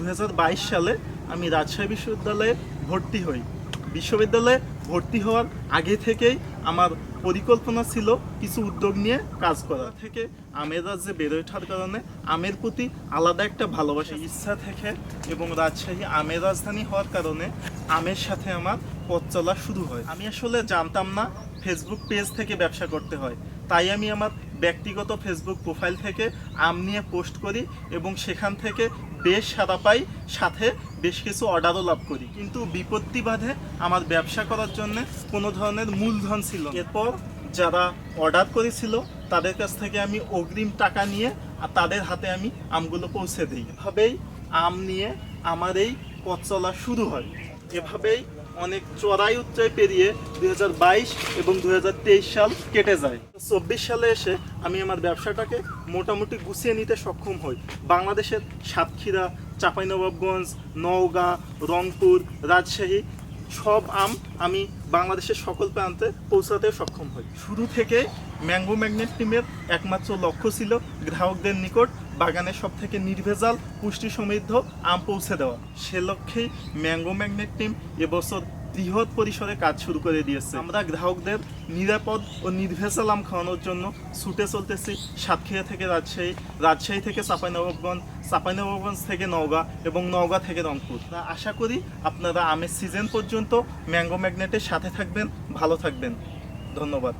দু হাজার বাইশ সালে আমি রাজশাহী বিশ্ববিদ্যালয়ে ভর্তি হই। বিশ্ববিদ্যালয়ে ভর্তি হওয়ার আগে থেকেই আমার পরিকল্পনা ছিল কিছু উদ্যোগ নিয়ে কাজ করা। থেকে আমের রাজ্যে বেড়ে ওঠার কারণে আমের প্রতি আলাদা একটা ভালোবাসা, ইচ্ছা থেকে এবং রাজশাহী আমের রাজধানী হওয়ার কারণে আমের সাথে আমার পথ চলা শুরু হয়। আমি আসলে জানতাম না ফেসবুক পেজ থেকে ব্যবসা করতে হয়। তাই আমি আমার ব্যক্তিগত ফেসবুক প্রোফাইল থেকে আম নিয়ে পোস্ট করি এবং সেখান থেকে বেশ সাড়া পাই, সাথে বেশ কিছু অর্ডারও লাভ করি। কিন্তু বিপত্তি বাধে আমার ব্যবসা করার জন্য কোনো ধরনের মূলধন ছিল এরপর যারা অর্ডার করেছিল, তাদের কাছ থেকে আমি অগ্রিম টাকা নিয়ে আর তাদের হাতে আমি আমগুলো পৌঁছে দিই। এভাবেই আম নিয়ে আমার এই পথ চলা শুরু হয়। এভাবেই অনেক চড়াই উচ্চায় পেরিয়ে দু হাজার বাইশ এবং দু হাজার তেইশ সাল কেটে যায়। চব্বিশ সালে এসে আমি আমার ব্যবসাটাকে মোটামুটি গুছিয়ে নিতে সক্ষম হই। বাংলাদেশের সাতক্ষীরা, চাঁপাইনবাবগঞ্জ, নওগাঁ, রংপুর, রাজশাহী সব আম আমি বাংলাদেশের সকল প্রান্তে পৌঁছাতে সক্ষম হই। শুরু থেকে ম্যাঙ্গো ম্যাগনেট টিমের একমাত্র লক্ষ্য ছিল গ্রাহকদের নিকট বাগানের সব থেকে নির্ভেজাল পুষ্টি সমৃদ্ধ আম পৌঁছে দেওয়া। সে লক্ষ্যেই ম্যাঙ্গো ম্যাগনেট টিম এবছর বৃহৎ পরিসরে কাজ শুরু করে দিয়েছে। আমরা গ্রাহকদের নিরাপদ ও নির্ভেজাল আম খাওয়ানোর জন্য ছুটে চলতেছি সাতক্ষীরা থেকে রাজশাহী রাজশাহী থেকে চাঁপাইনবাবগঞ্জ চাঁপাইনবাবগঞ্জ থেকে নওগাঁ এবং নওগাঁ থেকে রংপুর। আশা করি আপনারা আমের সিজন পর্যন্ত ম্যাঙ্গো ম্যাগনেটের সাথে থাকবেন, ভালো থাকবেন। ধন্যবাদ।